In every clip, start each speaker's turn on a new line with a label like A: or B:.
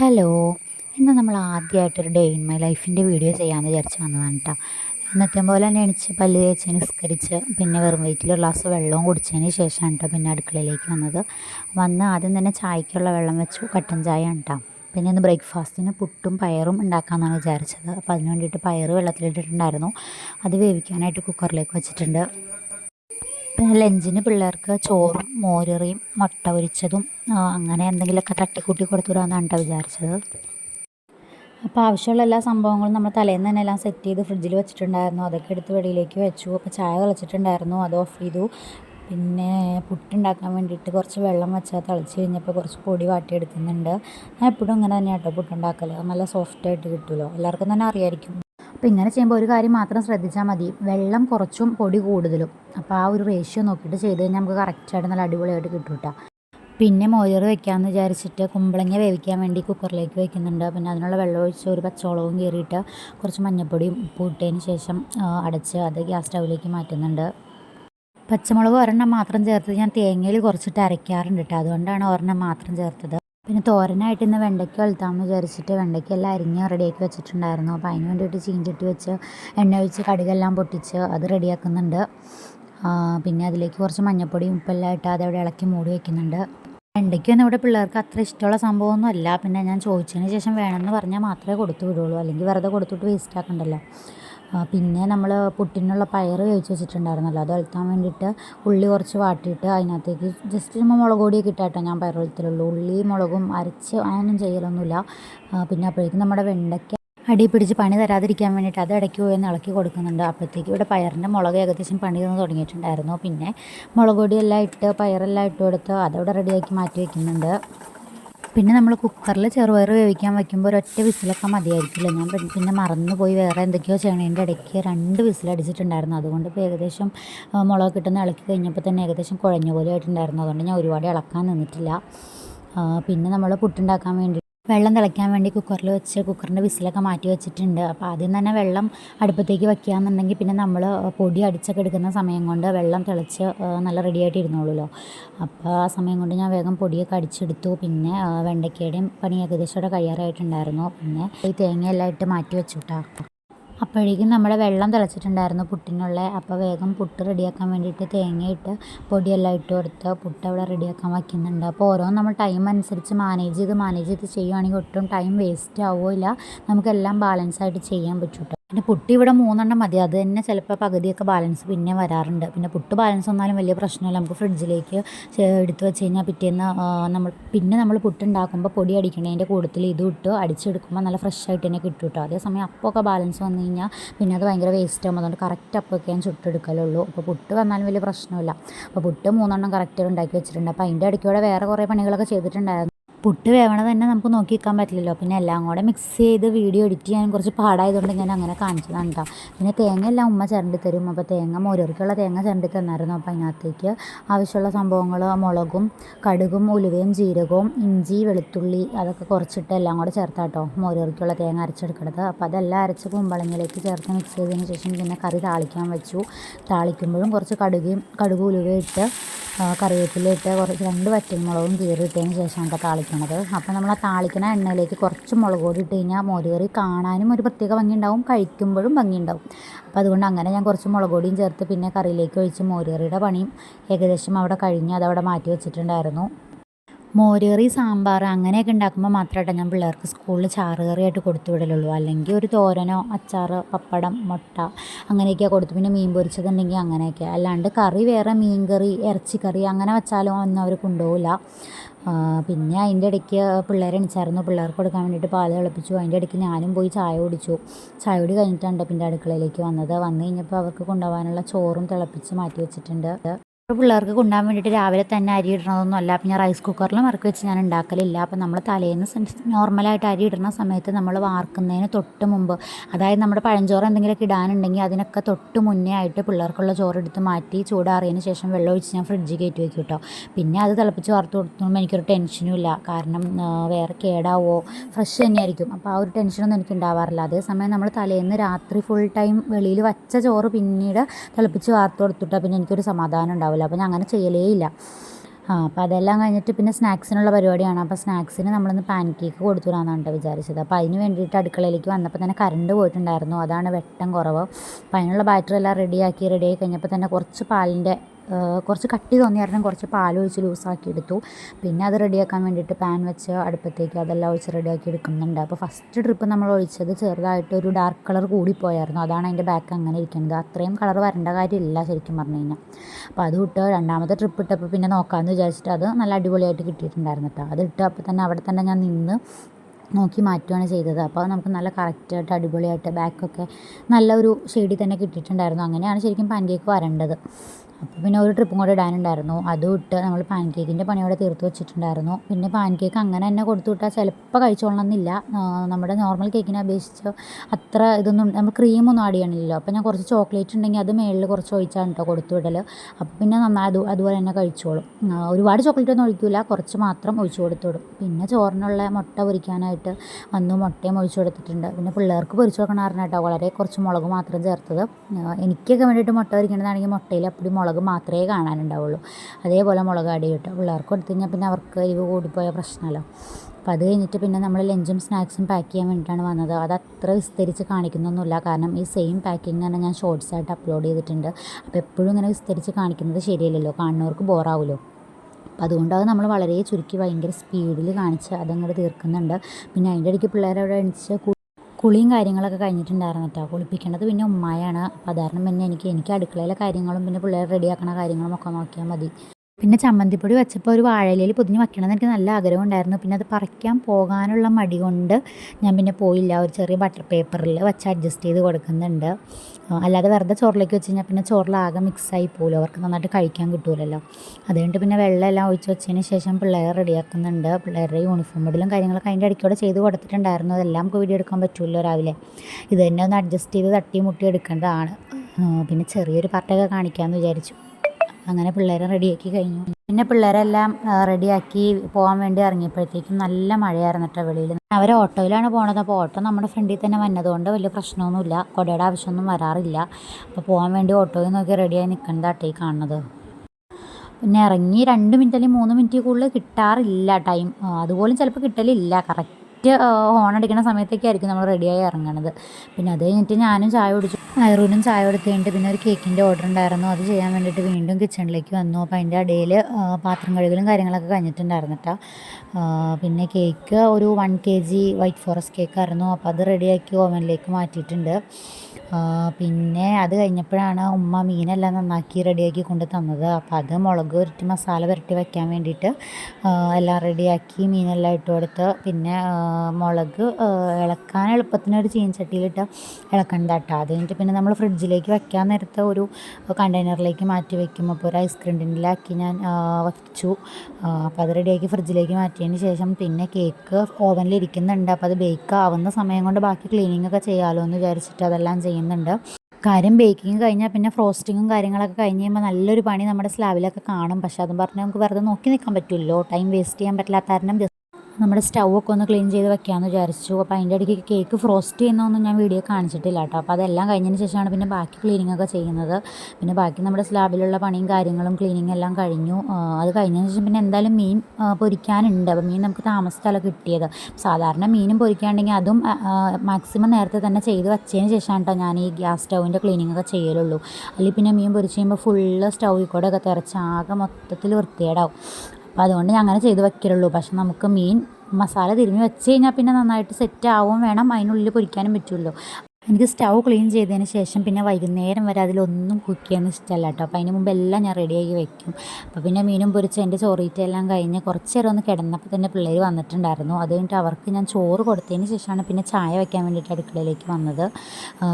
A: Hello. ഇന്ന് നമ്മൾ ആദ്യമായിട്ടൊരു ഡേ ഇൻ മൈ ലൈഫിന്റെ വീഡിയോ ചെയ്യാമെന്ന് വിചാരിച്ച് വന്നതാണ് കേട്ടോ ഇന്നത്തെ പോലെ തന്നെ എണിച്ച് പല്ല് തേച്ച് നിസ്കരിച്ച് പിന്നെ വെറും വയറ്റിൽ ഒരു ഗ്ലാസ് വെള്ളവും കുടിച്ചതിന് ശേഷമാണ് കേട്ടോ പിന്നെ അടുക്കളയിലേക്ക് വന്നത്. വന്ന് ആദ്യം തന്നെ ചായക്കുള്ള വെള്ളം വെച്ചു കട്ടൻ ചായ കേട്ടോ പിന്നെ ഇന്ന് ബ്രേക്ക്ഫാസ്റ്റിന് പുട്ടും പയറും ഉണ്ടാക്കാമെന്നാണ് വിചാരിച്ചത്. അപ്പോൾ അതിന് വേണ്ടിയിട്ട് പയർ വെള്ളത്തിലിട്ടിട്ടുണ്ടായിരുന്നു. അത് വേവിക്കാനായിട്ട് കുക്കറിലേക്ക് വെച്ചിട്ടുണ്ട്. പിന്നെ ലഞ്ചിന് പിള്ളേർക്ക് ചോറും മോരറിയും മുട്ട പൊരിച്ചതും അങ്ങനെ എന്തെങ്കിലുമൊക്കെ തട്ടിക്കൂട്ടി കൊടുത്തു വിടാമെന്നാണ് കേട്ടോ വിചാരിച്ചത്. അപ്പോൾ ആവശ്യമുള്ള എല്ലാ സംഭവങ്ങളും നമ്മൾ തലേന്ന് തന്നെ എല്ലാം സെറ്റ് ചെയ്ത് ഫ്രിഡ്ജിൽ വെച്ചിട്ടുണ്ടായിരുന്നു. അതൊക്കെ എടുത്ത് വെളിയിലേക്ക് വെച്ചു. അപ്പോൾ ചായ തിളച്ചിട്ടുണ്ടായിരുന്നു. അത് ഓഫ് ചെയ്തു. പിന്നെ പുട്ടുണ്ടാക്കാൻ വേണ്ടിയിട്ട് കുറച്ച് വെള്ളം വെച്ചാൽ തിളച്ച് കഴിഞ്ഞപ്പോൾ കുറച്ച് പൊടി വാട്ടിയെടുക്കുന്നുണ്ട് ഞാൻ എപ്പോഴും ഇങ്ങനെ തന്നെയാട്ടോ പുട്ടുണ്ടാക്കൽ നല്ല സോഫ്റ്റായിട്ട് കിട്ടുമല്ലോ. എല്ലാവർക്കും തന്നെ അറിയായിരിക്കും. അപ്പോൾ ഇങ്ങനെ ചെയ്യുമ്പോൾ ഒരു കാര്യം മാത്രം ശ്രദ്ധിച്ചാൽ മതി. വെള്ളം കുറച്ചും പൊടി കൂടുതലും. അപ്പോൾ ആ ഒരു റേഷ്യോ നോക്കിയിട്ട് ചെയ്ത് കഴിഞ്ഞാൽ നമുക്ക് കറക്റ്റായിട്ട് നല്ല അടിപൊളിയായിട്ട് കിട്ടും കേട്ടോ പിന്നെ മോര് വെക്കാമെന്ന് വിചാരിച്ചിട്ട് കുമ്പളങ്ങ വേവിക്കാൻ വേണ്ടി കുക്കറിലേക്ക് വെക്കുന്നുണ്ട്. പിന്നെ അതിനുള്ള വെള്ളം ഒഴിച്ച് ഒരു പച്ചമുളകും കയറിയിട്ട് കുറച്ച് മഞ്ഞപ്പൊടിയും ഇട്ടതിന് ശേഷം അടച്ച് അത് ഗ്യാസ് സ്റ്റൗവിലേക്ക് മാറ്റുന്നുണ്ട്. പച്ചമുളക് ഒരെണ്ണം മാത്രം ചേർത്ത് ഞാൻ തേങ്ങയിൽ കുറച്ചിട്ട് അരയ്ക്കാറുണ്ട് കേട്ടോ അതുകൊണ്ടാണ് ഒരെണ്ണം മാത്രം ചേർത്തത്. പിന്നെ തോരനായിട്ട് ഇന്ന് വെണ്ടയ്ക്ക വലുതാമെന്ന് വിചാരിച്ചിട്ട് വെണ്ടയ്ക്കെല്ലാം അരിഞ്ഞ് റെഡിയാക്കി വെച്ചിട്ടുണ്ടായിരുന്നു. അപ്പോൾ അതിന് വേണ്ടിയിട്ട് ചീഞ്ചട്ടി വെച്ച് എണ്ണ ഒഴിച്ച് കടുകെല്ലാം പൊട്ടിച്ച് അത് റെഡിയാക്കുന്നുണ്ട്. പിന്നെ അതിലേക്ക് കുറച്ച് മഞ്ഞൾപ്പൊടിയും ഉപ്പെല്ലാം ഇട്ട് അതവിടെ ഇളക്കി മൂടി വയ്ക്കുന്നുണ്ട് വെണ്ടയ്ക്കൊന്നും ഇവിടെ പിള്ളേർക്ക് അത്ര ഇഷ്ടമുള്ള സംഭവമൊന്നും അല്ല. പിന്നെ ഞാൻ ചോദിച്ചതിന് ശേഷം വേണമെന്ന് പറഞ്ഞാൽ മാത്രമേ കൊടുത്തു വിടുള്ളൂ അല്ലെങ്കിൽ വെറുതെ കൊടുത്തിട്ട് വേസ്റ്റ് ആക്കണ്ടല്ലോ. പിന്നെ നമ്മൾ പുട്ടിനുള്ള പയർ വേവിച്ച് വെച്ചിട്ടുണ്ടായിരുന്നല്ലോ. അത് വെളുത്താൻ വേണ്ടിയിട്ട് ഉള്ളി കുറച്ച് വാട്ടിയിട്ട് അതിനകത്തേക്ക് ജസ്റ്റ് നമ്മൾ മുളക് പൊടിയൊക്കെ ഇട്ടാട്ടോ ഞാൻ പയർ വെളുത്തലുള്ളൂ ഉള്ളി മുളകും അരച്ച് അങ്ങനൊന്നും ചെയ്യലൊന്നുമില്ല. പിന്നെ അപ്പോഴേക്കും നമ്മുടെ വെണ്ടയ്ക്ക അടി പിടിച്ച് പണി തരാതിരിക്കാൻ വേണ്ടിയിട്ട് അത് ഇടയ്ക്ക് പോയി ഇളക്കി കൊടുക്കുന്നുണ്ട്. അപ്പോഴത്തേക്ക് ഇവിടെ പയറിന്റെ മുളക് ഏകദേശം പണി തന്നു തുടങ്ങിയിട്ടുണ്ടായിരുന്നു. പിന്നെ മുളക് പൊടിയെല്ലാം ഇട്ട് പയറെല്ലാം ഇട്ട് കൊടുത്ത് അതവിടെ റെഡിയാക്കി മാറ്റി വയ്ക്കുന്നുണ്ട് പിന്നെ നമ്മൾ കുക്കറിൽ ചെറുപയർ വേവിക്കാൻ വയ്ക്കുമ്പോൾ ഒരൊറ്റ വിസിലൊക്കെ മതിയായിരിക്കില്ല? ഞാൻ പിന്നെ മറന്നു പോയി വേറെ എന്തൊക്കെയോ ചെയ്യണതിന്റെ ഇടയ്ക്ക് രണ്ട് വിസിലടിച്ചിട്ടുണ്ടായിരുന്നു. അതുകൊണ്ട് ഇപ്പോൾ ഏകദേശം മുളക് കിട്ടുന്ന ഇളക്കി കഴിഞ്ഞപ്പോൾ തന്നെ ഏകദേശം കുഴഞ്ഞ പോലെ ആയിട്ടുണ്ടായിരുന്നു. അതുകൊണ്ട് ഞാൻ ഒരുപാട് ഇളക്കാൻ നിന്നിട്ടില്ല. പിന്നെ നമ്മൾ പുട്ടുണ്ടാക്കാൻ വേണ്ടി വെള്ളം തിളയ്ക്കാൻ വേണ്ടി കുക്കറിൽ വെച്ച് കുക്കറിന്റെ വിസിലൊക്കെ മാറ്റി വെച്ചിട്ടുണ്ട്. അപ്പോൾ ആദ്യം തന്നെ വെള്ളം അടുപ്പത്തേക്ക് വെക്കുകയെന്നുണ്ടെങ്കിൽ പിന്നെ നമ്മൾ പൊടി അടിച്ചൊക്കെ എടുക്കുന്ന സമയം കൊണ്ട് വെള്ളം തിളച്ച് നല്ല റെഡിയായിട്ട് ഇരുന്നോളൂല്ലോ. അപ്പോൾ ആ സമയം കൊണ്ട് ഞാൻ വേഗം പൊടിയൊക്കെ അടിച്ചെടുത്തു. പിന്നെ വെണ്ടയ്ക്കയുടെയും പണി ഏകദേശം കഴിയാറായിട്ടുണ്ടായിരുന്നു പിന്നെ ഈ തേങ്ങയെല്ലാം ഇട്ട് മാറ്റി വെച്ചു കേട്ടോ അപ്പോഴേക്കും നമ്മുടെ വെള്ളം തിളച്ചിട്ടുണ്ടായിരുന്നു പുട്ടിനുള്ള. അപ്പോൾ വേഗം പുട്ട് റെഡിയാക്കാൻ വേണ്ടിയിട്ട് തേങ്ങയിട്ട് പൊടിയെല്ലാം ഇട്ട് കൊടുത്ത് പുട്ട് അവിടെ റെഡിയാക്കാൻ വയ്ക്കുന്നുണ്ട്. അപ്പോൾ ഓരോന്ന് നമ്മൾ ടൈം അനുസരിച്ച് മാനേജ് ചെയ്ത് മാനേജ് ചെയ്ത് ചെയ്യുകയാണെങ്കിൽ ഒട്ടും ടൈം വേസ്റ്റ് ആവില്ല നമുക്കെല്ലാം ബാലൻസ് ആയിട്ട് ചെയ്യാൻ പറ്റും പിന്നെ പുട്ട് ഇവിടെ മൂന്നെണ്ണം മതി. അത് തന്നെ ചിലപ്പോൾ പകുതിയൊക്കെ ബാലൻസ് പിന്നെ വരാറുണ്ട്. പിന്നെ പുട്ട് ബാലൻസ് വന്നാലും വലിയ പ്രശ്നമില്ല. നമുക്ക് ഫ്രിഡ്ജിലേക്ക് എടുത്തു വെച്ച് കഴിഞ്ഞാൽ പിറ്റേന്ന് നമ്മൾ പിന്നെ നമ്മൾ പുട്ടുണ്ടാക്കുമ്പോൾ പൊടി അടിക്കണതിന്റെ കൂട്ടത്തിൽ ഇതും ഇട്ട് അടിച്ചെടുക്കുമ്പോൾ നല്ല ഫ്രഷ് ആയിട്ട് തന്നെ കിട്ടും കേട്ടോ അതേസമയം അപ്പമൊക്കെ ബാലൻസ് വന്നു കഴിഞ്ഞാൽ പിന്നെ അത് ഭയങ്കര വേസ്റ്റ് ആകും അതുകൊണ്ട് കറക്റ്റ് അപ്പമൊക്കെ ഞാൻ ചുട്ടെടുക്കലുള്ളൂ. അപ്പോൾ പുട്ട് വന്നാലും വലിയ പ്രശ്നമില്ല. അപ്പോൾ പുട്ട് മൂന്നെണ്ണം കറക്റ്റ് ഉണ്ടാക്കി വെച്ചിട്ടുണ്ട്. അപ്പോൾ അതിന്റെ ഇടയ്ക്കൂടെ വേറെ കുറേ പണികളൊക്കെ ചെയ്തിട്ടുണ്ടായിരുന്നു. പുട്ട് വേവണത് തന്നെ നമുക്ക് നോക്കി നിൽക്കാൻ പറ്റില്ലല്ലോ. പിന്നെ എല്ലാം കൂടെ മിക്സ് ചെയ്ത് വീഡിയോ എഡിറ്റ് ചെയ്യാൻ കുറച്ച് പാടായതുകൊണ്ട് ഞാൻ അങ്ങനെ കാണിച്ചതാണ് കേട്ടോ പിന്നെ തേങ്ങ എല്ലാം ഉമ്മ ചിരണ്ടി തരും. അപ്പോൾ തേങ്ങ മോരർക്കുള്ള തേങ്ങ ചിരണ്ടി തന്നായിരുന്നു. അപ്പോൾ അതിനകത്തേക്ക് ആവശ്യമുള്ള സംഭവങ്ങൾ മുളകും കടുകും ഉലുവയും ജീരകവും ഇഞ്ചി വെളുത്തുള്ളി അതൊക്കെ കുറച്ചിട്ട് എല്ലാം കൂടെ ചേർത്താട്ടോ. മോരർക്കുള്ള തേങ്ങ അരച്ചെടുക്കണത്. അപ്പോൾ അതെല്ലാം അരച്ച് കുമ്പളങ്ങിലേക്ക് ചേർത്ത് മിക്സ് ചെയ്തതിന് ശേഷം പിന്നെ കറി താളിക്കാൻ വെച്ചു. താളിക്കുമ്പോഴും കുറച്ച് കടുകയും കടുക് ഉലുവയും ഇട്ട് കറിവേപ്പില ഇട്ട് കുറച്ച് രണ്ട് വറ്റൽമുളകും കീറിയിട്ടതിന് ശേഷമാണ് കേട്ടോ താളിക്കണത്. അപ്പോൾ നമ്മൾ ആ താളിക്കണ എണ്ണയിലേക്ക് കുറച്ച് മുളക് പൊടി ഇട്ട് കഴിഞ്ഞാൽ മോരുകറി കാണാനും ഒരു പ്രത്യേക ഭംഗി ഉണ്ടാവും കഴിക്കുമ്പോഴും ഭംഗി ഉണ്ടാവും അപ്പോൾ അതുകൊണ്ട് അങ്ങനെ ഞാൻ കുറച്ച് മുളക് പൊടിയും ചേർത്ത് പിന്നെ കറിയിലേക്ക് ഒഴിച്ച് മോരുകറിയുടെ പണിയും ഏകദേശം അവിടെ കഴിഞ്ഞ് അതവിടെ മാറ്റി വെച്ചിട്ടുണ്ടായിരുന്നു. മോരുകറി സാമ്പാർ അങ്ങനെയൊക്കെ ഉണ്ടാക്കുമ്പോൾ മാത്രമായിട്ട് ഞാൻ പിള്ളേർക്ക് സ്കൂളിൽ ചാറ് കറിയായിട്ട് കൊടുത്തു വിടലുള്ളൂ. അല്ലെങ്കിൽ ഒരു തോരനോ അച്ചാർ പപ്പടം മുട്ട അങ്ങനെയൊക്കെയാണ് കൊടുത്തു പിന്നെ മീൻ പൊരിച്ചതുണ്ടെങ്കിൽ അങ്ങനെയൊക്കെ. അല്ലാണ്ട് കറി വേറെ മീൻ കറി ഇറച്ചിക്കറി അങ്ങനെ വെച്ചാലും ഒന്നും അവർ കൊണ്ടുപോകില്ല. പിന്നെ അതിന്റെ ഇടയ്ക്ക് പിള്ളേരെ എണിച്ചായിരുന്നു. പിള്ളേർക്ക് കൊടുക്കാൻ വേണ്ടിയിട്ട് പാൽ തിളപ്പിച്ചു. അതിന്റെ ഇടയ്ക്ക് ഞാനും പോയി ചായ കുടിച്ചു. ചായ കുടി കഴിഞ്ഞിട്ടാണ് പിന്നെ അടുക്കളയിലേക്ക് വന്നത്. വന്നു കഴിഞ്ഞപ്പോൾ അവർക്ക് കൊണ്ടുപോകാനുള്ള ചോറും തിളപ്പിച്ച് മാറ്റി വെച്ചിട്ടുണ്ട്. ഇപ്പോൾ പിള്ളേർക്ക് കൊണ്ടാൻ വേണ്ടിയിട്ട് രാവിലെ തന്നെ അരി ഇടണതൊന്നും അല്ല. ഞാൻ റൈസ് കുക്കറിലും ഇറക്കി വെച്ച് ഞാൻ ഉണ്ടാക്കലില്ല അപ്പോൾ നമ്മൾ തലേന്ന് നോർമലായിട്ട് അരി ഇടുന്ന സമയത്ത് നമ്മൾ വാർക്കുന്നതിന് തൊട്ട് മുമ്പ് അതായത് നമ്മുടെ പഴഞ്ചോറ് എന്തെങ്കിലുമൊക്കെ ഇടാനുണ്ടെങ്കിൽ അതിനൊക്കെ തൊട്ട് മുന്നേ ആയിട്ട് പിള്ളേർക്കുള്ള ചോറ് എടുത്ത് മാറ്റി ചൂടാറിയതിന് ശേഷം വെള്ളം ഒഴിച്ച് ഞാൻ ഫ്രിഡ്ജിൽ കയറ്റി വെക്കും കേട്ടോ പിന്നെ അത് തിളപ്പിച്ച് വാർത്ത് കൊടുത്തുമ്പോൾ എനിക്കൊരു ടെൻഷനും ഇല്ല. കാരണം വേറെ കേടാവോ? ഫ്രഷ് തന്നെയായിരിക്കും. അപ്പോൾ ആ ഒരു ടെൻഷനൊന്നും എനിക്ക് ഉണ്ടാവാറില്ല അതേസമയം നമ്മൾ തലേന്ന് രാത്രി ഫുൾ ടൈം വെളിയിൽ വച്ച ചോറ് പിന്നീട് തിളപ്പിച്ച് വാർത്ത് കൊടുത്തിട്ടാൽ പിന്നെ എനിക്കൊരു സമാധാനം ഉണ്ടാവില്ല അപ്പോൾ ഞാൻ അങ്ങനെ ചെയ്യലേ ഇല്ല. ആ അപ്പോൾ അതെല്ലാം കഴിഞ്ഞിട്ട് പിന്നെ സ്നാക്സിനുള്ള പരിപാടിയാണ്. അപ്പോൾ സ്നാക്സിന് നമ്മളിന്ന് പാൻ കേക്ക് കൊടുത്തു വിടാമെന്നാണ് കേട്ടോ വിചാരിച്ചത്. അപ്പോൾ അതിന് വേണ്ടിയിട്ട് അടുക്കളയിലേക്ക് വന്നപ്പോൾ തന്നെ കറണ്ട് പോയിട്ടുണ്ടായിരുന്നു. അതാണ് വെട്ടം കുറവ്. അപ്പോൾ അതിനുള്ള ബാറ്ററി എല്ലാം റെഡിയാക്കി റെഡിയായി കഴിഞ്ഞപ്പോൾ തന്നെ കുറച്ച് പാലിന്റെ കുറച്ച് കട്ടി തോന്നിയ കാരണം കുറച്ച് പാൽ ഒഴിച്ച് ലൂസാക്കി എടുത്തു. പിന്നെ അത് റെഡിയാക്കാൻ വേണ്ടിയിട്ട് പാൻ വെച്ച് അടുപ്പത്തേക്ക് അതെല്ലാം ഒഴിച്ച് റെഡിയാക്കി എടുക്കുന്നുണ്ട്. അപ്പോൾ ഫസ്റ്റ് ട്രിപ്പ് നമ്മൾ ഒഴിച്ചത് ചെറുതായിട്ട് ഒരു ഡാർക്ക് കളർ കൂടിപ്പോയായിരുന്നു അതാണ് അതിന്റെ ബാക്ക് അങ്ങനെ ഇരിക്കുന്നത്. അത്രയും കളർ വരേണ്ട കാര്യമില്ല ശരിക്കും പറഞ്ഞു കഴിഞ്ഞാൽ അപ്പോൾ അത് ഇട്ട് രണ്ടാമത്തെ ട്രിപ്പ് ഇട്ടപ്പോൾ പിന്നെ നോക്കാമെന്ന് വിചാരിച്ചിട്ട് അത് നല്ല അടിപൊളിയായിട്ട് കിട്ടിയിട്ടുണ്ടായിരുന്നു കേട്ടോ അത് ഇട്ട് അപ്പോൾ തന്നെ അവിടെ തന്നെ ഞാൻ നിന്ന് നോക്കി മാറ്റുകയാണ് ചെയ്തത്. അപ്പോൾ നമുക്ക് നല്ല കറക്റ്റായിട്ട് അടിപൊളിയായിട്ട് ബാക്കൊക്കെ നല്ല ഒരു ഷെയ്ഡിൽ തന്നെ കിട്ടിയിട്ടുണ്ടായിരുന്നു. അങ്ങനെയാണ് ശരിക്കും പാൻ കേക്ക് വരേണ്ടത്. അപ്പോൾ പിന്നെ ഒരു ട്രിപ്പും കൂടെ ഇടാനുണ്ടായിരുന്നു. അതും ഇട്ട് നമ്മൾ പാൻ കേക്കിന്റെ പണിയോടെ തീർത്ത് വെച്ചിട്ടുണ്ടായിരുന്നു. പിന്നെ പാൻ കേക്ക് അങ്ങനെ തന്നെ കൊടുത്തു വിട്ടാൽ ചിലപ്പോൾ കഴിച്ചോളണം എന്നില്ല. നമ്മുടെ നോർമൽ കേക്കിനെ അപേക്ഷിച്ച് അത്ര ഇതൊന്നും നമ്മൾ ക്രീമൊന്നും ആഡ് ചെയ്യണില്ലല്ലോ. അപ്പോൾ ഞാൻ കുറച്ച് ചോക്ലേറ്റ് ഉണ്ടെങ്കിൽ അത് മേളിൽ കുറച്ച് ഒഴിച്ചാണ് കേട്ടോ കൊടുത്തു വിടൽ അപ്പോൾ പിന്നെ നന്നായി അത് അതുപോലെ തന്നെ കഴിച്ചോളും. ഒരുപാട് ചോക്ലേറ്റ് ഒന്നും ഒഴിക്കില്ല കുറച്ച് മാത്രം ഒഴിച്ചു കൊടുത്തു വിടും. പിന്നെ ചോറിനുള്ള മുട്ട പൊരിക്കാനായിട്ട് വന്നു. മുട്ടയും ഒഴിച്ചു കൊടുത്തിട്ടുണ്ട്. പിന്നെ പിള്ളേർക്ക് പൊരിച്ചു കൊടുക്കണമെന്ന് പറഞ്ഞാൽ കേട്ടോ വളരെ കുറച്ച് മുളക് മാത്രം ചേർത്തത്. എനിക്കൊക്കെ വേണ്ടിയിട്ട് മുട്ട പൊരിക്കണമെന്നാണെങ്കിൽ മുട്ടയിൽ അപ്പടി മുളക് മാത്രമേ കാണാനുണ്ടാവുള്ളൂ. അതേപോലെ മുളക് അടി കിട്ടും പിള്ളേർക്ക് കൊടുത്തു കഴിഞ്ഞാൽ പിന്നെ അവർക്ക് എരിവ് കൂടിപ്പോയ പ്രശ്നമല്ലോ. അപ്പോൾ അത് കഴിഞ്ഞിട്ട് പിന്നെ നമ്മൾ ലഞ്ചും സ്നാക്സും പാക്ക് ചെയ്യാൻ വേണ്ടിയിട്ടാണ് വന്നത്. അത് അത്ര വിസ്തരിച്ച് കാണിക്കുന്നൊന്നുമില്ല. കാരണം ഈ സെയിം പാക്കിംഗ് തന്നെ ഞാൻ ഷോർട്സ് ആയിട്ട് അപ്ലോഡ് ചെയ്തിട്ടുണ്ട്. അപ്പോൾ എപ്പോഴും ഇങ്ങനെ വിസ്തരിച്ച് കാണിക്കുന്നത് ശരിയല്ലല്ലോ. കാണുന്നവർക്ക് ബോറാവുമല്ലോ അപ്പോൾ അതുകൊണ്ട് അത് നമ്മൾ വളരെ ചുരുക്കി ഭയങ്കര സ്പീഡിൽ കാണിച്ച് അതങ്ങോട്ട് തീർക്കുന്നുണ്ട്. പിന്നെ അതിന്റെ ഇടയ്ക്ക് പിള്ളേരവിടെ എണിച്ച് കുളിയും കാര്യങ്ങളൊക്കെ കഴിഞ്ഞിട്ടുണ്ടായിരുന്നു കേട്ടോ കുളിപ്പിക്കേണ്ടത് പിന്നെ ഉമ്മയാണ്. അപ്പോൾ അതാരണം പിന്നെ എനിക്ക് എനിക്ക് അടുക്കളയിലെ കാര്യങ്ങളും പിന്നെ പിള്ളേർ റെഡിയാക്കണ കാര്യങ്ങളും ഒക്കെ നോക്കിയാൽ മതി. പിന്നെ ചമ്മന്തിപ്പൊടി വെച്ചപ്പോൾ ഒരു വാഴയിലയിൽ പൊതിഞ്ഞ് വെക്കണമെന്ന് എനിക്ക് നല്ല ആഗ്രഹം ഉണ്ടായിരുന്നു. പിന്നെ അത് പറിക്കാൻ പോകാനുള്ള മടി കൊണ്ട് ഞാൻ പിന്നെ പോയില്ല. ഒരു ചെറിയ ബട്ടർ പേപ്പറിൽ വെച്ച് അഡ്ജസ്റ്റ് ചെയ്ത് കൊടുക്കുന്നുണ്ട്. അല്ലാതെ വെറുതെ ചോറിലേക്ക് വെച്ച് കഴിഞ്ഞാൽ പിന്നെ ചോറിലാകെ മിക്സായി പോകുമല്ലോ അവർക്ക് നന്നായിട്ട് കഴിക്കാൻ കിട്ടുമല്ലോ അതുകൊണ്ട് പിന്നെ വെള്ളമെല്ലാം ഒഴിച്ച് വെച്ചതിന് ശേഷം പിള്ളേരെ റെഡിയാക്കുന്നുണ്ട്. പിള്ളേരുടെ യൂണിഫോം ഇടലും കാര്യങ്ങളൊക്കെ അതിന്റെ ഇടയ്ക്കൂടെ ചെയ്ത് കൊടുത്തിട്ടുണ്ടായിരുന്നു. അതെല്ലാം വീഡിയോ എടുക്കാൻ പറ്റുമല്ലോ രാവിലെ. ഇത് തന്നെ ഒന്ന് അഡ്ജസ്റ്റ് ചെയ്ത് തട്ടി മുട്ടി എടുക്കേണ്ടതാണ്. പിന്നെ ചെറിയൊരു പാർട്ടൊക്കെ കാണിക്കാമെന്ന് വിചാരിച്ചു. അങ്ങനെ പിള്ളേരെ റെഡിയാക്കി കഴിഞ്ഞു. പിന്നെ പിള്ളേരെല്ലാം റെഡിയാക്കി പോകാൻ വേണ്ടി ഇറങ്ങിയപ്പോഴത്തേക്കും നല്ല മഴയായിരുന്നു വെളിയിൽ. അവർ ഓട്ടോയിലാണ് പോണത്. അപ്പോൾ ഓട്ടോ നമ്മുടെ ഫ്രണ്ടിൽ തന്നെ വന്നതുകൊണ്ട് വലിയ പ്രശ്നമൊന്നുമില്ല. കുടയുടെ ആവശ്യമൊന്നും വരാറില്ല. അപ്പോൾ പോകാൻ വേണ്ടി ഓട്ടോയിൽ നോക്കി റെഡിയായി നിൽക്കുന്നതാട്ടെ ഈ കാണുന്നത്. പിന്നെ ഇറങ്ങി രണ്ട് മിനിറ്റ് അല്ലെങ്കിൽ മൂന്ന് മിനിറ്റ് കൂടുതൽ കിട്ടാറില്ല ടൈം. അതുപോലും ചിലപ്പോൾ കിട്ടലില്ല. കറക്റ്റ് കറക്റ്റ് ഹോൺ അടിക്കുന്ന സമയത്തേക്കായിരിക്കും നമ്മൾ റെഡിയായി ഇറങ്ങണത്. പിന്നെ അത് കഴിഞ്ഞിട്ട് ഞാനും ചായ കുടിച്ചു. ഐറൂനും ചായ കൊടുത്ത് കഴിഞ്ഞിട്ട് പിന്നെ ഒരു കേക്കിന്റെ ഓർഡർ ഉണ്ടായിരുന്നു. അത് ചെയ്യാൻ വേണ്ടിയിട്ട് വീണ്ടും കിച്ചണിലേക്ക് വന്നു. അപ്പോൾ അതിന്റെ ഇടയിൽ പാത്രം കഴുകലും കാര്യങ്ങളൊക്കെ കഴിഞ്ഞിട്ടുണ്ടായിരുന്നു പിന്നെ കേക്ക് ഒരു one K G white forest cake ആയിരുന്നു. അപ്പോൾ അത് റെഡിയാക്കി ഓവനിലേക്ക് മാറ്റിയിട്ടുണ്ട്. പിന്നെ അത് കഴിഞ്ഞപ്പോഴാണ് ഉമ്മ മീനെല്ലാം നന്നാക്കി റെഡിയാക്കി കൊണ്ട് തന്നത്. അപ്പോൾ അത് മുളക് ഉരുട്ടി മസാല പുരട്ടി വയ്ക്കാൻ വേണ്ടിയിട്ട് എല്ലാം റെഡിയാക്കി മീനെല്ലാം ഇട്ട് കൊടുത്ത്. പിന്നെ മുളക് ഇളക്കാൻ എളുപ്പത്തിന് ഒരു ചീനച്ചട്ടിയിലിട്ട് ഇളക്കണ്ട കേട്ടോ അത് കഴിഞ്ഞിട്ട് പിന്നെ നമ്മൾ ഫ്രിഡ്ജിലേക്ക് വെക്കാൻ നേരത്തെ ഒരു കണ്ടെയ്നറിലേക്ക് മാറ്റി വെക്കും അപ്പോൾ ഒരു ഐസ്ക്രീം ടിന്നിലാക്കി ഞാൻ വച്ചു. അപ്പോൾ അത് റെഡിയാക്കി ഫ്രിഡ്ജിലേക്ക് മാറ്റിയതിന് ശേഷം പിന്നെ കേക്ക് ഓവനിൽ ഇരിക്കുന്നുണ്ട്. അപ്പോൾ അത് ബേക്ക് ആവുന്ന സമയം കൊണ്ട് ബാക്കി ക്ലീനിങ് ഒക്കെ ചെയ്യാമല്ലോ എന്ന് വിചാരിച്ചിട്ട് അതെല്ലാം ചെയ്യുന്നുണ്ട്. കാര്യം ബേക്കിങ് കഴിഞ്ഞാൽ പിന്നെ ഫ്രോസ്റ്റിങ്ങും കാര്യങ്ങളൊക്കെ കഴിഞ്ഞ് കഴിയുമ്പോൾ നല്ലൊരു പണി നമ്മുടെ സ്ലാബിലൊക്കെ കാണും. പക്ഷേ അതും പറഞ്ഞാൽ നമുക്ക് വെറുതെ നോക്കി നിൽക്കാൻ പറ്റുമല്ലോ ടൈം വേസ്റ്റ് ചെയ്യാൻ പറ്റില്ലാത്ത കാരണം നമ്മുടെ സ്റ്റൗ ഒക്കെ ഒന്ന് ക്ലീൻ ചെയ്ത് വെക്കാമെന്ന് വിചാരിച്ചു. അപ്പോൾ അതിന്റെ ഇടയ്ക്ക് കേക്ക് ഫ്രോസ്റ്റ് ചെയ്യുന്നതൊന്നും ഞാൻ വീഡിയോ കാണിച്ചിട്ടില്ല കേട്ടോ. അപ്പോൾ അതെല്ലാം കഴിഞ്ഞതിന് ശേഷമാണ് പിന്നെ ബാക്കി ക്ലീനിങ് ഒക്കെ ചെയ്യുന്നത്. പിന്നെ ബാക്കി നമ്മുടെ സ്ലാബിലുള്ള പണിയും കാര്യങ്ങളും ക്ലീനിങ് എല്ലാം കഴിഞ്ഞു. അത് കഴിഞ്ഞതിന് ശേഷം പിന്നെ എന്തായാലും മീൻ പൊരിക്കാനുണ്ട്. അപ്പോൾ മീൻ നമുക്ക് താമസ താമസിച്ചാലോ കിട്ടിയത്. സാധാരണ മീനും പൊരിക്കാണ്ടെങ്കിൽ അതും മാക്സിമം നേരത്തെ തന്നെ ചെയ്ത് വെച്ചതിന് ശേഷമാണ് കേട്ടോ ഞാൻ ഈ ഗ്യാസ് സ്റ്റൗവിന്റെ ക്ലീനിങ് ഒക്കെ ചെയ്യലുള്ളൂ. അല്ലെങ്കിൽ പിന്നെ മീൻ പൊരിച്ച് കഴിയുമ്പോൾ ഫുള്ള് സ്റ്റൗവിൽ കൂടെ ഒക്കെ തിറച്ച് ആകെ മൊത്തത്തിൽ വൃത്തികേടാവും. അപ്പോൾ അതുകൊണ്ട് ഞാൻ അങ്ങനെ ചെയ്ത് വെക്കലുള്ളൂ. പക്ഷെ നമുക്ക് മീൻ മസാല തിരുമ്മി വെച്ച് കഴിഞ്ഞാൽ പിന്നെ നന്നായിട്ട് സെറ്റ് ആവും. വേണം അതിനുള്ളിൽ പൊരിക്കാനും പറ്റുമല്ലോ എനിക്ക് സ്റ്റൗ ക്ലീൻ ചെയ്തതിന് ശേഷം പിന്നെ വൈകുന്നേരം വരെ അതിലൊന്നും കുക്ക് ചെയ്യാൻ ഇഷ്ടമല്ല കേട്ടോ. അപ്പോൾ അതിന് മുമ്പ് എല്ലാം ഞാൻ റെഡിയാക്കി വെക്കും. അപ്പോൾ പിന്നെ മീനും പൊരിച്ച് എന്റെ ചോറീറ്റെല്ലാം കഴിഞ്ഞ് കുറച്ച് നേരം ഒന്ന് കിടന്നപ്പോൾ തന്നെ പിള്ളേർ വന്നിട്ടുണ്ടായിരുന്നു. അത് കഴിഞ്ഞിട്ട് അവർക്ക് ഞാൻ ചോറ് കൊടുത്തതിന് ശേഷമാണ് പിന്നെ ചായ വയ്ക്കാൻ വേണ്ടിയിട്ട് അടുക്കളയിലേക്ക് വന്നത്.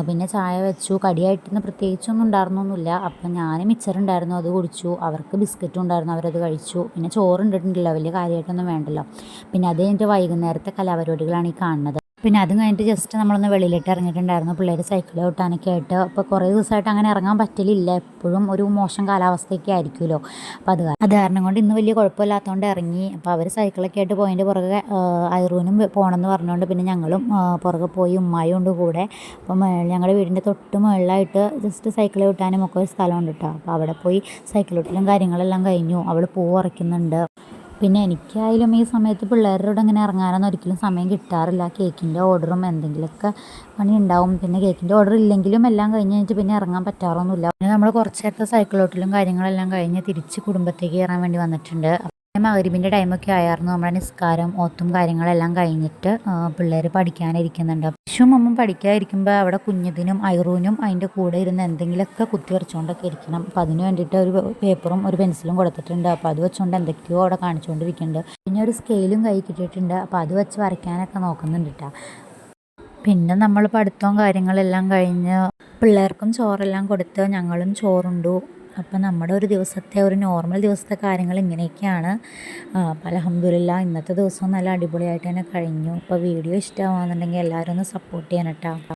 A: പിന്നെ ചായ വെച്ചു. കടിയായിട്ടൊന്നും പ്രത്യേകിച്ചൊന്നും ഉണ്ടായിരുന്നൊന്നുമില്ല. അപ്പോൾ ഞാൻ മിച്ചറുണ്ടായിരുന്നു അത് കുടിച്ചു. അവർക്ക് ബിസ്ക്കറ്റും ഉണ്ടായിരുന്നു അവരത് കഴിച്ചു. പിന്നെ ചോറ് ഉണ്ടിട്ടുണ്ടല്ലോ വലിയ കാര്യമായിട്ടൊന്നും വേണ്ടല്ലോ. പിന്നെ അത് കഴിഞ്ഞിട്ട് വൈകുന്നേരത്തെ കലാപരിപാടികളാണ് ഈ കാണുന്നത്. പിന്നെ അതും കഴിഞ്ഞിട്ട് ജസ്റ്റ് നമ്മളൊന്ന് വെളിയിലിട്ട് ഇറങ്ങിയിട്ടുണ്ടായിരുന്നു. പിള്ളേർ സൈക്കിൾ ഓട്ടാനൊക്കെ ആയിട്ട്. അപ്പോൾ കുറേ ദിവസമായിട്ട് അങ്ങനെ ഇറങ്ങാൻ പറ്റലില്ല. എപ്പോഴും ഒരു മോശം കാലാവസ്ഥയൊക്കെ ആയിരിക്കുമല്ലോ. അപ്പോൾ അത് അത് കാരണം കൊണ്ട് ഇന്ന് വലിയ കുഴപ്പമില്ലാത്തതുകൊണ്ട് ഇറങ്ങി. അപ്പോൾ അവർ സൈക്കിളൊക്കെ ആയിട്ട് പോയതിന്റെ പുറകെ ഐറൂനും പോകണമെന്ന് പറഞ്ഞുകൊണ്ട് പിന്നെ ഞങ്ങളും പുറകെ പോയി ഉമ്മായും ഉണ്ട് കൂടെ. അപ്പോൾ ഞങ്ങളുടെ വീടിന്റെ തൊട്ട് മുകളിലായിട്ട് ജസ്റ്റ് സൈക്കിൾ വിട്ടാനും ഒക്കെ ഒരു സ്ഥലമുണ്ട് കേട്ടോ അപ്പോൾ അവിടെ പോയി സൈക്കിൾ ഓട്ടലും കാര്യങ്ങളെല്ലാം കഴിഞ്ഞു. അവൾ പൂ ഉറയ്ക്കുന്നുണ്ട്. പിന്നെ എനിക്കായാലും ഈ സമയത്ത് പിള്ളേരുടെ കൂടെ ഇങ്ങനെ ഇറങ്ങാനൊന്നും ഒരിക്കലും സമയം കിട്ടാറില്ല. കേക്കിന്റെ ഓർഡറും എന്തെങ്കിലുമൊക്കെ പണി ഉണ്ടാവും. പിന്നെ കേക്കിന്റെ ഓർഡർ ഇല്ലെങ്കിലും എല്ലാം കഴിഞ്ഞ് കഴിഞ്ഞിട്ട് പിന്നെ ഇറങ്ങാൻ പറ്റാറൊന്നുമില്ല. പിന്നെ നമ്മൾ കുറച്ച് നേരത്തെ സൈക്കിളോട്ടിലും കാര്യങ്ങളെല്ലാം കഴിഞ്ഞ് തിരിച്ച് കുടുംബത്തേക്ക് കയറാൻ വേണ്ടി വന്നിട്ടുണ്ട്. മകരിബിന്റെ ടൈമൊക്കെ ആയിരുന്നു നമ്മുടെ നിസ്കാരം ഓത്തും കാര്യങ്ങളെല്ലാം കഴിഞ്ഞിട്ട് പിള്ളേർ പഠിക്കാനിരിക്കുന്നുണ്ട്. വിഷുവും അമ്മും പഠിക്കാതിരിക്കുമ്പോൾ അവിടെ കുഞ്ഞതിനും ഐറൂനും അതിന്റെ കൂടെ ഇരുന്ന് എന്തെങ്കിലുമൊക്കെ കുത്തി വരച്ചുകൊണ്ടൊക്കെ ഇരിക്കണം. അപ്പം അതിന് വേണ്ടിയിട്ട് ഒരു പേപ്പറും ഒരു പെൻസിലും കൊടുത്തിട്ടുണ്ട്. അപ്പോൾ അത് വെച്ചുകൊണ്ട് എന്തൊക്കെയോ അവിടെ കാണിച്ചുകൊണ്ടിരിക്കുന്നുണ്ട് പിന്നെ ഒരു സ്കെയിലും കൈ കിട്ടിയിട്ടുണ്ട്. അപ്പോൾ അത് വെച്ച് വരയ്ക്കാനൊക്കെ നോക്കുന്നുണ്ട് പിന്നെ നമ്മൾ പഠിത്തവും കാര്യങ്ങളെല്ലാം കഴിഞ്ഞ് പിള്ളേർക്കും ചോറെല്ലാം കൊടുത്ത് ഞങ്ങളും ചോറുണ്ടു. അപ്പം നമ്മുടെ ഒരു ദിവസത്തെ ഒരു നോർമൽ ദിവസത്തെ കാര്യങ്ങൾ ഇങ്ങനെയൊക്കെയാണ്. അപ്പം അലഹമ്മദില്ല ഇന്നത്തെ ദിവസം നല്ല അടിപൊളിയായിട്ട് തന്നെ കഴിഞ്ഞു. അപ്പോൾ വീഡിയോ ഇഷ്ടമാകുന്നുണ്ടെങ്കിൽ എല്ലാവരും ഒന്ന് സപ്പോർട്ട് ചെയ്യണം കേട്ടോ.